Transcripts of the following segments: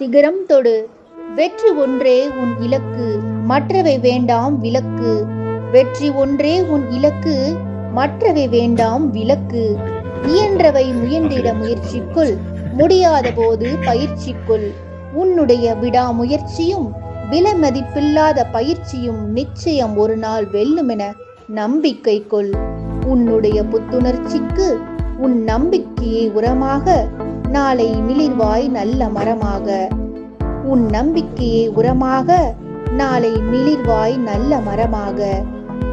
சிகரம் தொடு. வெற்றி ஒன்றே உன் இலக்கு மற்றவை வேண்டாம் விலக்கு வெற்றி ஒன்றே உன் இலக்கு மற்றவை வேண்டாம் விலக்கு இயன்றவை முயன்றிட முயற்சிக்குள் முடியாத போது பயிற்சிக்குள். உன்னுடைய விடாமுயற்சியும் விலை மதிப்பில்லாத பயிற்சியும் நிச்சயம் ஒரு நாள் வெல்லுமென நம்பிக்கை கொள் உன்னுடைய புத்துணர்ச்சிக்கு உன் நம்பிக்கையை உரமாக நாளை மிளிர்வாய் நல்ல மரமாக. உன் நம்பிக்கையை உரமாக நாளை மிளிர்வாய் நல்ல மரமாக.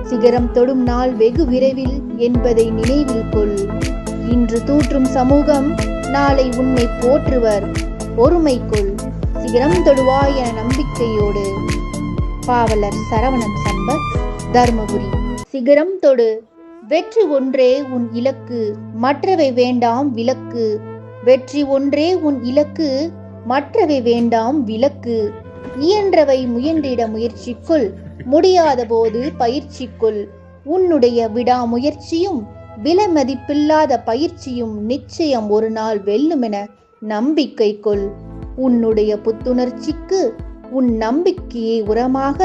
சிகரம் தொடும் நாள் வெகு விரைவில் என்பதை நினைவில் கொள். இன்று தூற்றும் சமூகம் நாளை உன்னை போற்றுவர். பொறுமை கொள். சிகரம் தொடுவாய் என நம்பிக்கையோடு. பாவலர் சரவணன் சம்பத் தர்மபுரி. சிகரம் தொடு. வெற்றி ஒன்றே உன் இலக்கு. மற்றவை வேண்டாம் விலக்கு வெற்றி ஒன்றே உன் இலக்கு மற்றவை வேண்டாம் விலக்கு இயன்றவை முயன்றிட முயற்சிக்குள் முடியாத போது பயிற்சிக்குள். உன்னுடைய விடாமுயற்சியும் விலை மதிப்பில்லாத பயிற்சியும் நிச்சயம் ஒரு நாள் வெல்லுமென நம்பிக்கை கொள் உன்னுடைய புத்துணர்ச்சிக்கு உன் நம்பிக்கையை உரமாக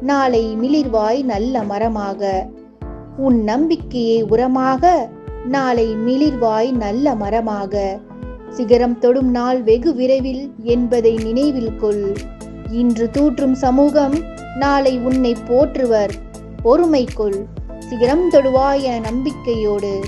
நாளை மிளிர்வாய் நல்ல மரமாக. உன் நம்பிக்கையை உரமாக நாளை மிளிர்வாய் நல்ல மரமாக. சிகரம் தொடும் நாள் வெகு விரைவில் என்பதை நினைவில் கொள். இன்று தூற்றும் சமூகம் நாளை உன்னை போற்றுவர். பொறுமை கொள். சிகரம் தொடுவாய் என நம்பிக்கையோடு.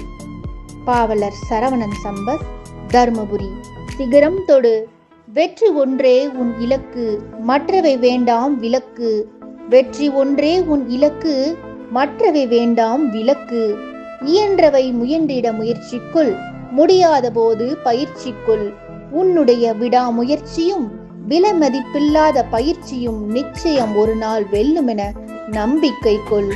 பாவலர் சரவணன் சம்பத் தர்மபுரி. சிகரம் தொடு. வெற்றி ஒன்றே உன் இலக்கு மற்றவை வேண்டாம் விலக்கு வெற்றி ஒன்றே உன் இலக்கு மற்றவை வேண்டாம் விலக்கு இயன்றவை முயன்றிட முயற்சிக்குள். முடியாத போது பயிற்சிக்குள். உன்னுடைய விடாமுயற்சியும் விலை மதிப்பில்லாத பயிற்சியும் நிச்சயம் ஒரு நாள் வெல்லுமென நம்பிக்கை கொள்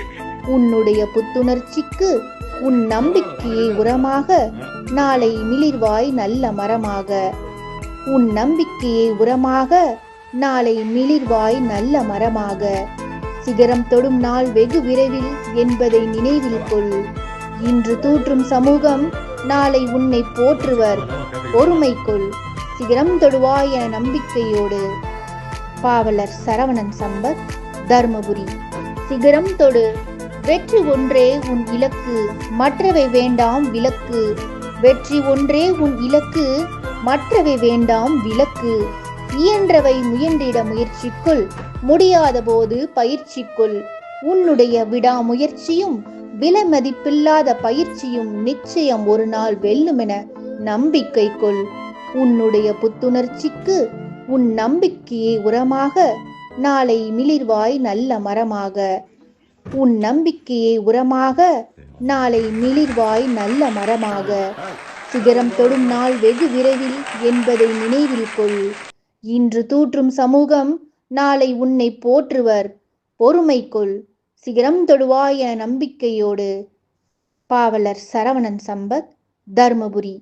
உன்னுடைய புத்துணர்ச்சிக்கு உன் நம்பிக்கையை உரமாக நாளை மிளிர்வாய் நல்ல மரமாக. உன் நம்பிக்கையை உரமாக நாளை மிளிர்வாய் நல்ல மரமாக. சிகரம் தொடும் நாள் வெகு விரைவில் என்பதை நினைவில் கொள் இன்று தூற்றும் சமூகம் நாளை உன்னை போற்றுவர். பொறுமைக்குள் சிகரம் தொடுவாய் என நம்பிக்கையோடு. பாவலர் சரவணன் சம்பத் தர்மபுரி. சிகரம் தொடு. வெற்றி ஒன்றே உன் இலக்கு மற்றவை வேண்டாம் விலக்கு வெற்றி ஒன்றே உன் இலக்கு மற்றவை வேண்டாம் விலக்கு இயன்றவை முயன்றிட முயற்சிக்குள் முடியாத போது பயிற்சிக்குள். உன்னுடைய விடாமுயற்சியும் விலை மதிப்பில்லாத பயிற்சியும் நிச்சயம் ஒரு நாள் வெல்லுமென நம்பிக்கை கொள். உன்னுடைய புத்துணர்ச்சிக்கு உன் நம்பிக்கையை உரமாக. நாளை மிளிர்வாய் நல்ல மரமாக. உன் நம்பிக்கையை உரமாக. நாளை மிளிர்வாய் நல்ல மரமாக. சிகரம் தொடும் நாள் வெகு விரைவில் என்பதை நினைவில் கொள். இன்று தூற்றும் சமூகம் நாளை உன்னை போற்றுவர். பொறுமை கொள். சிகரம் தொடுவாய் என நம்பிக்கையோடு பாவலர் சரவணன் சம்பத் தர்மபுரி.